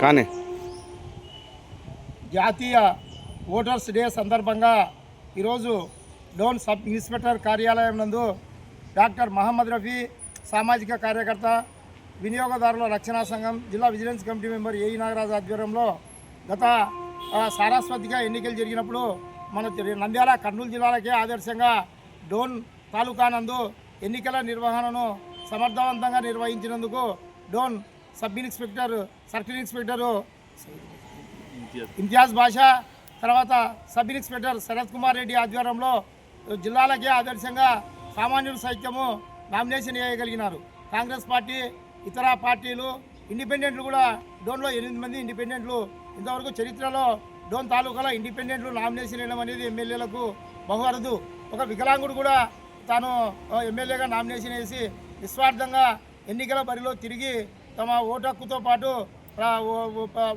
కానీ. జాతీయ voters day సందర్భంగా ఈరోజు డోన్ సబ్ ఇన్స్పెక్టర్ కార్యాలయం నందు డాక్టర్ మహమ్మద్ రఫీ సామాజిక కార్యకర్త వినియోగదారుల రక్షణ సంఘం జిల్లా vigilance committee member AE Nagaraju ఆధ్వర్యంలో గత సారస్వతిగా ఎన్నికలు జరిగినప్పుడు మన నంద్యాల కర్నూలు జిల్లాలకే ఆదర్శంగా డోన్ తాలూకా నందు ఎన్నికల నిర్వహణను సమర్థవంతంగా నిర్వహించినందుకు Dhone sub inspector circle inspector Imtiaz. Basha తర్వాత సబ్ ఇన్స్పెక్టర్ శరత్ కుమార్ రెడ్డి ఆధ్వర్యంలో జిల్లాలకే ఆదర్శంగా సామాన్యుల సైత్యము నామినేషన్ వేయగలిగినారు. కాంగ్రెస్ పార్టీ ఇతర పార్టీలు ఇండిపెండెంట్లు కూడా డోన్లో ఎనిమిది మంది ఇండిపెండెంట్లు. ఇంతవరకు చరిత్రలో డోన్ తాలూకాలో ఇండిపెండెంట్లు నామినేషన్ వేయడం అనేది ఎమ్మెల్యేలకు బహు అరుదు ఒక వికలాంగుడు కూడా తాను ఎమ్మెల్యేగా నామినేషన్ వేసి నిస్వార్థంగా ఎన్నికల బరిలో తిరిగి తమ ఓటు హక్కుతో పాటు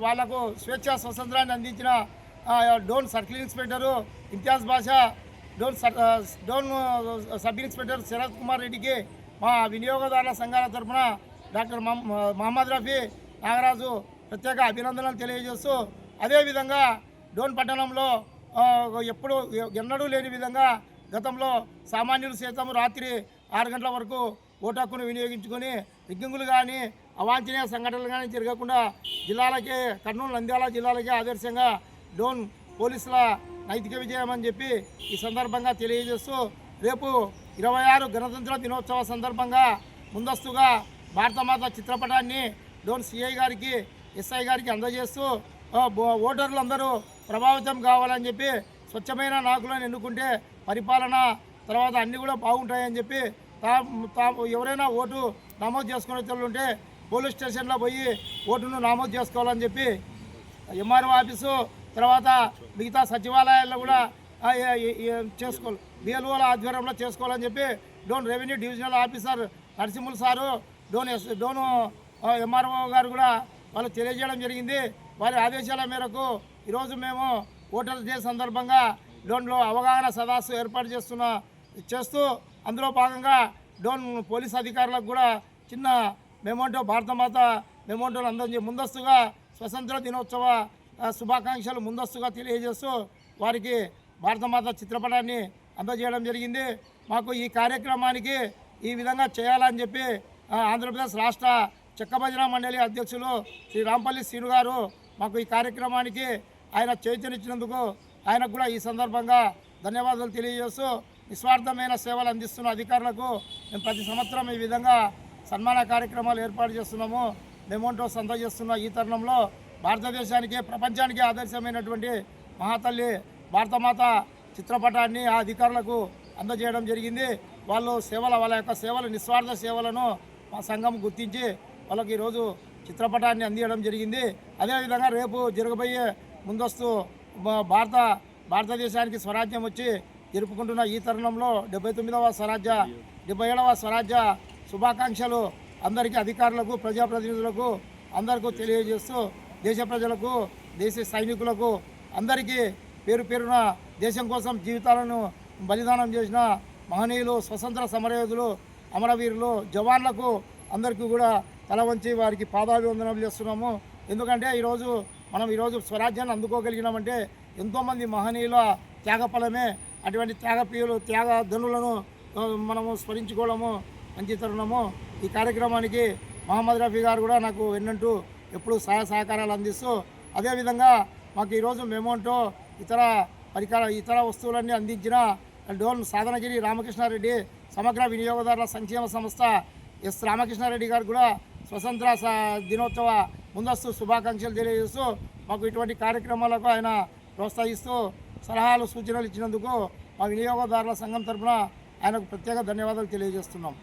వాళ్ళకు స్వేచ్ఛ స్వతంత్రాన్ని అందించిన డోన్ సర్కిల్ ఇన్స్పెక్టరు ఇంతియాజ్ బాషా డోన్ సర్- డోన్ సబ్ ఇన్స్పెక్టర్ శరత్ కుమార్ రెడ్డికి మా వినియోగదారుల సంఘాల తరఫున డాక్టర్ మహమ్మద్ రఫీ నాగరాజు ప్రత్యేక అభినందనలు తెలియజేస్తూ అదేవిధంగా డోన్ పట్టణంలో ఎప్పుడు ఎన్నడూ లేని విధంగా గతంలో సామాన్యులు సైతం రాత్రి ఆరు గంటల వరకు ఓటు హక్కును వినియోగించుకొని విజ్ఞంగులు కానీ అవాంఛనీయ సంఘటనలు కానీ జరగకుండా జిల్లాలకే కర్నూలు నంద్యాల జిల్లాలకే ఆదర్శంగా డోన్ పోలీసుల నైతిక విజయం అని చెప్పి ఈ సందర్భంగా తెలియజేస్తూ రేపు ఇరవై ఆరు గణతంత్ర దినోత్సవ సందర్భంగా ముందస్తుగా భారతమాత చిత్రపటాన్ని డోన్ సిఐ గారికి ఎస్ఐ గారికి అందజేస్తూ ఓటర్లందరూ ప్రభావితం కావాలని చెప్పి స్వచ్ఛమైన నాకులను ఎన్నుకుంటే పరిపాలన తర్వాత అన్నీ కూడా బాగుంటాయని చెప్పి ఎవరైనా ఓటు నమోదు చేసుకునే ఉంటే పోలీస్ స్టేషన్లో పోయి ఓటును నమోదు చేసుకోవాలని చెప్పి ఎంఆర్ఓ ఆఫీసు తర్వాత మిగతా సచివాలయాల్లో కూడా చేసుకోవాలి బిఎల్ఓల ఆధ్వర్యంలో చేసుకోవాలని చెప్పి Dhone revenue divisional officer Narasimhulu sir Dhone yes Dhone MRO గారు కూడా వాళ్ళు తెలియజేయడం జరిగింది. వారి ఆదేశాల మేరకు ఈరోజు మేము ఓటర్స్ డే సందర్భంగా డోన్లో అవగాహన సదస్సు ఏర్పాటు చేస్తున్న చేస్తూ అందులో భాగంగా డోన్ పోలీస్ అధికారులకు కూడా చిన్న మెమోంటో భారతమాత మెమోంటోలు అందజే ముందస్తుగా స్వతంత్ర దినోత్సవ శుభాకాంక్షలు ముందస్తుగా తెలియజేస్తూ వారికి భారతమాత చిత్రపటాన్ని అందజేయడం జరిగింది. మాకు ఈ కార్యక్రమానికి ఈ విధంగా చేయాలని చెప్పి ఆంధ్రప్రదేశ్ రాష్ట్ర చెక్కభజన మండలి అధ్యక్షులు శ్రీ రాంపల్లి శ్రీను గారు మాకు ఈ కార్యక్రమానికి ఆయన చైతన్యచ్చినందుకు ఆయనకు కూడా ఈ సందర్భంగా ధన్యవాదాలు తెలియజేస్తూ నిస్వార్థమైన సేవలు అందిస్తున్న అధికారులకు మేము ప్రతి సంవత్సరం ఈ విధంగా సన్మాన కార్యక్రమాలు ఏర్పాటు చేస్తున్నాము. మెమోంటోస్ అందజేస్తున్న ఈ తరుణంలో భారతదేశానికి ప్రపంచానికి ఆదర్శమైనటువంటి మహాతల్లి భారతమాత చిత్రపటాన్ని ఆ అధికారులకు అందజేయడం జరిగింది. వాళ్ళు సేవల వాళ్ళ యొక్క సేవలు నిస్వార్థ సేవలను మా సంఘం గుర్తించి వాళ్ళకి ఈరోజు చిత్రపటాన్ని అందించడం జరిగింది. అదేవిధంగా రేపు జరగబోయే ముందస్తు భారత భారతదేశానికి స్వరాజ్యం వచ్చి జరుపుకుంటున్న ఈ తరుణంలో డెబ్బై తొమ్మిదవ స్వరాజ్య డెబ్బై ఏడవ స్వరాజ్య శుభాకాంక్షలు అందరికీ అధికారులకు ప్రజాప్రతినిధులకు అందరికీ తెలియజేస్తూ దేశ ప్రజలకు దేశ సైనికులకు అందరికీ పేరు పేరున దేశం కోసం జీవితాలను బలిదానం చేసిన మహనీయులు స్వతంత్ర సమరయోధులు అమరవీరులు జవాన్లకు అందరికీ కూడా తల వంచి వారికి పాదాభివందనం చేస్తున్నాము. ఎందుకంటే ఈరోజు మనం ఈరోజు స్వరాజ్యాన్ని అందుకోగలిగినామంటే ఎంతోమంది మహనీయుల త్యాగఫలమే అటువంటి త్యాగప్రియులు త్యాగ ధనులను మనము స్మరించుకోవడము మంచి తరుణము ఈ కార్యక్రమానికి మహమ్మద్ రఫీ గారు కూడా నాకు ఎన్నంటూ ఎప్పుడూ సహాయ సహకారాలు అందిస్తూ అదేవిధంగా మాకు ఈరోజు మెమోంటో ఇతర పరికర ఇతర వస్తువులన్నీ అందించిన డోన్ సాధనగిరి రామకృష్ణారెడ్డి సమగ్ర వినియోగదారుల సంక్షేమ సంస్థ ఎస్ రామకృష్ణారెడ్డి గారు కూడా స్వతంత్ర దినోత్సవ ముందస్తు శుభాకాంక్షలు తెలియజేస్తూ మాకు ఇటువంటి కార్యక్రమాలకు ఆయన ప్రోత్సహిస్తూ సలహాలు సూచనలు ఇచ్చినందుకు మా వినియోగదారుల సంఘం తరఫున ఆయనకు ప్రత్యేక ధన్యవాదాలు తెలియజేస్తున్నాం.